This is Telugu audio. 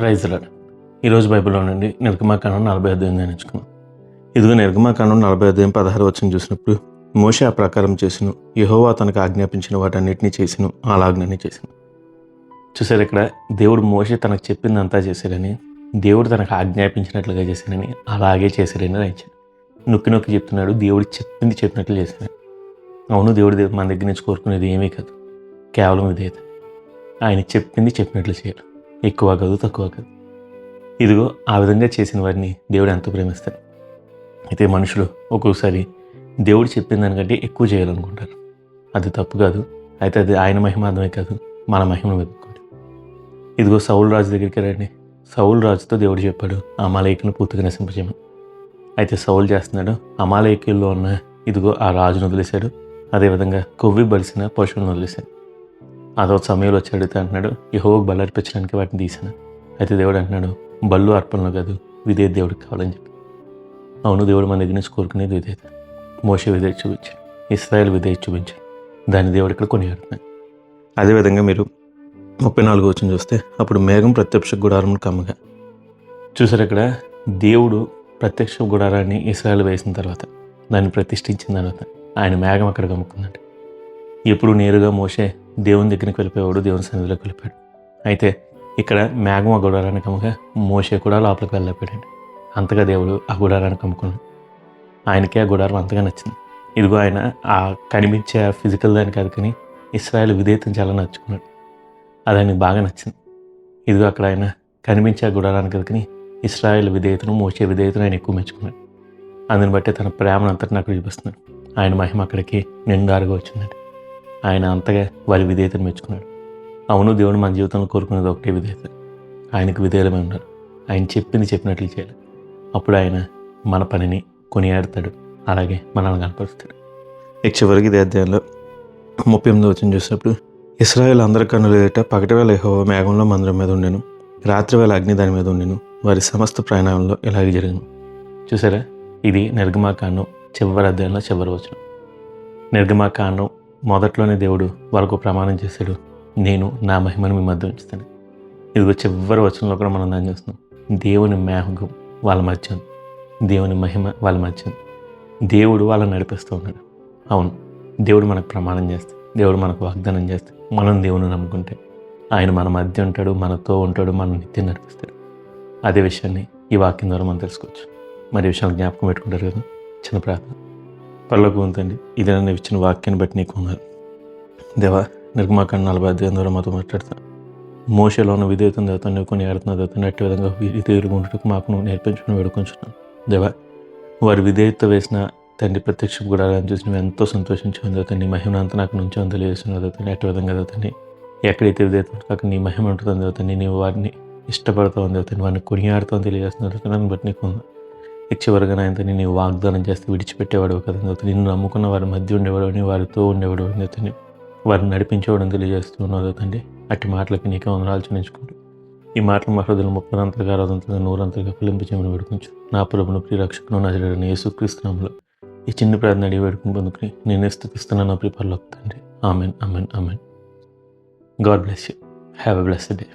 ప్రైజ్లాడ్ ఈరోజు బైబిల్లో నుండి నిర్గమాకాండం నలభై అధ్యాయం ధ్యానించుకున్నాం ఇదిగో నిర్గమాకాండం నలభై అధ్యాయం పదహారు వచ్చిన చూసినప్పుడు మోషే ఆ ప్రకారం చేసిన. యహోవా తనకు ఆజ్ఞాపించిన వాటన్నిటిని చేసిన. ఆలాజ్ఞని చేసిన. చూసారు ఇక్కడ? దేవుడు మోషే తనకు చెప్పిందంతా చేశారని దేవుడు తనకు ఆజ్ఞాపించినట్లుగా చేశారని అలాగే చేశారని రాయించాడు నొక్కి నొక్కి చెప్తున్నాడు. దేవుడు చెప్పింది చెప్పినట్లు చేశాడు అవును దేవుడి మన దగ్గర నుంచి కోరుకునేది ఏమీ కాదు. కేవలం ఇదే. ఆయన చెప్పింది చెప్పినట్లు చేయాలి. ఎక్కువ కాదు తక్కువ కాదు. ఇదిగో ఆ విధంగా చేసిన వారిని దేవుడు ఎంతో ప్రేమిస్తాడు. అయితే మనుషులు ఒక్కొక్కసారి దేవుడు చెప్పిన దానికంటే ఎక్కువ చేయాలనుకుంటారు. అది తప్పు కాదు అయితే అది ఆయన మహిమార్థమే కాదు మన మహిమను వెతుక్కోండి. ఇదిగో సౌలు రాజు దగ్గరికి రండి. సౌలు రాజుతో దేవుడు చెప్పాడు అమాలయకుని పూర్తిగా నశింపజేయమని. అయితే సౌలు చేస్తున్నాడు అమాలయకుల్లో ఉన్న ఇదిగో ఆ రాజును వదిలేశాడు. అదేవిధంగా కొవ్వి బలిసిన పశువులను వదిలేశాడు. అదో సమయంలో వచ్చి అడిగితే అంటున్నాడు యహోకు బలు అర్పించడానికి వాటిని తీసాను అయితే దేవుడు అంటున్నాడు బళ్ళు అర్పణలు కాదు విదే దేవుడికి కావాలని చెప్పి. అవును దేవుడు మన దగ్గర నుంచి కోరుకునేది విధేయత. మోస విధేయత చూపించాడు ఇస్రాయల్ విధేయత చూపించాడు. దాన్ని దేవుడు ఇక్కడ కొనియాడుతున్నాడు. అదేవిధంగా మీరు ముప్పై నాలుగు వచ్చిన చూస్తే అప్పుడు మేఘం ప్రత్యక్ష గుడారం కమ్మగా. చూసారు ఇక్కడ? దేవుడు ప్రత్యక్ష గుడారాన్ని ఇస్రాయల్ వేసిన తర్వాత దాన్ని ప్రతిష్ఠించిన తర్వాత ఆయన మేఘం అక్కడ కమ్ముకుందంట ఎప్పుడు నేరుగా మోసే దేవుని దగ్గరికి వెళ్ళిపోయాడు దేవుని సన్నిధిలోకి వెళ్ళిపోయాడు. అయితే ఇక్కడ మేఘం ఆ గుడారానికి అమ్మగా మోసే కూడా లోపలికి వెళ్ళిపోయాడు అంతగా దేవుడు ఆ గుడారానికి అమ్ముకున్నాడు. ఆయనకి ఆ గుడారం అంతగా నచ్చింది. ఇదిగో ఆయన ఆ కనిపించే ఆ ఫిజికల్ దాని కాదు కానీ ఇస్రాయల్ విధేయతను చాలా నచ్చుకున్నాడు. అది ఆయనకు బాగా నచ్చింది. ఇదిగో అక్కడ ఆయన కనిపించే ఆ గుడారానికి కాదు కానీ ఇస్రాయల్ విధేయతను మోసే విధేయతను ఆయన ఎక్కువ మెచ్చుకున్నాడు. అందుని బట్టి తన ప్రేమను అంతటి నాకు చూపిస్తున్నాడు. ఆయన మహిమ అక్కడికి నిండారుగా వచ్చిందండి. ఆయన అంతగా వారి విధేయతను మెచ్చుకున్నాడు. అవును దేవుడు మన జీవితంలో కోరుకునేది ఒకటే విధేయత. ఆయనకు విధేయమై ఉన్నారు. ఆయన చెప్పింది చెప్పినట్లు చేయాలి. అప్పుడు ఆయన మన పనిని కొనియాడతాడు. అలాగే మనల్ని కనపరుస్తాడు. ఇక చివరికి ఇదే అధ్యాయంలో ముప్పై ఎనిమిది వచ్చిన చూసినప్పుడు ఇస్రాయేల్ అందరి కన్నులు ఎదుట పగటి వేళ యెహోవా మేఘంలో మందిరం మీద ఉండెను. రాత్రి వేళ అగ్ని దాని మీద ఉండెను. వారి సమస్త ప్రయాణంలో ఇలాగే జరిగింది చూసారా? ఇది నిర్గమాకాండం చివరి అధ్యాయంలో చివరి వచ్చిన నిర్గమాకాండం మొదట్లోనే దేవుడు వాళ్ళకు ప్రమాణం చేశాడు. నేను నా మహిమను మీ మధ్య ఉంచుతాను. ఇదిగో చివరి వచనంలో కూడా మనం దాన్ని చూస్తున్నాం. దేవుని మేహగం వాళ్ళ మధ్య దేవుని మహిమ వాళ్ళ మధ్య దేవుడు వాళ్ళని నడిపిస్తూ ఉన్నాడు. అవును దేవుడు మనకు ప్రమాణం చేస్తే దేవుడు మనకు వాగ్దానం చేస్తే మనం దేవుని నమ్ముకుంటే ఆయన మన మధ్య ఉంటాడు మనతో ఉంటాడు మన నిత్యం నడిపిస్తాడు. అదే విషయాన్ని ఈ వాక్యం ద్వారా మనం తెలుసుకోవచ్చు. మరి విషయాలు జ్ఞాపకం పెట్టుకుంటారు కదా చిన్న ప్రార్థన. పళ్ళకు ఉందండి ఇది నన్ను ఇచ్చిన వాక్యాన్ని బట్టి నీకు ఉన్నారు దేవా నిర్గమాకాండ నలభై అధ్యాయం ద్వారా మాతో మాట్లాడతాను. మోసలో ఉన్న విధేయతం దేవత నువ్వు కొన్ని ఆడుతున్న దేవత అట్టి విధంగా విధేయులుగా మాకు నువ్వు నేర్పించుకుని వేడుకుంటున్నాను దేవా వారి విధేయత వేసిన తండ్రి ప్రత్యక్ష గుడాలను చూసి నువ్వు ఎంతో సంతోషించావు దేవత నీ అంతా నాకు నుంచి తెలియజేసిన దేవత అట్టి విధంగా దేవతని ఎక్కడైతే విధేయత కాక అక్కడ నీ మహిమ ఉంటుందని దేవత నీవు వారిని ఇష్టపడతావు దేవత వారిని కొనియాడుతావు తెలియజేస్తున్న దేవత బట్టి నీకు చివరిగా నాయనతో నేను వాగ్దానం చేస్తే విడిచిపెట్టేవాడు కదా నిన్ను నమ్ముకున్న వారి మధ్య ఉండేవాడు అని వారితో ఉండేవాడు దేవతని వారిని నడిపించేవాడు తెలియజేస్తున్నావు తండ్రి అట్టి మాటలకి నీకే వందనాలు చెల్లించుకుంటూ ఈ మాటలు మా హృదయం ముప్పదంతలుగా అరవదంతలుగా నూరంతలుగా ఫలింపు చేయమని వేడుకుంటు నా ప్రభును ప్రియరక్షకును నజరడని యేసుక్రీస్తునాములు ఈ చిన్న ప్రార్థన అడిగి వేడుకుని పొందుకుని నేనే స్థుతిస్తున్నాను నా ప్రిపర్లో తండ్రి. Amen amen amen God bless you. Have a blessed day.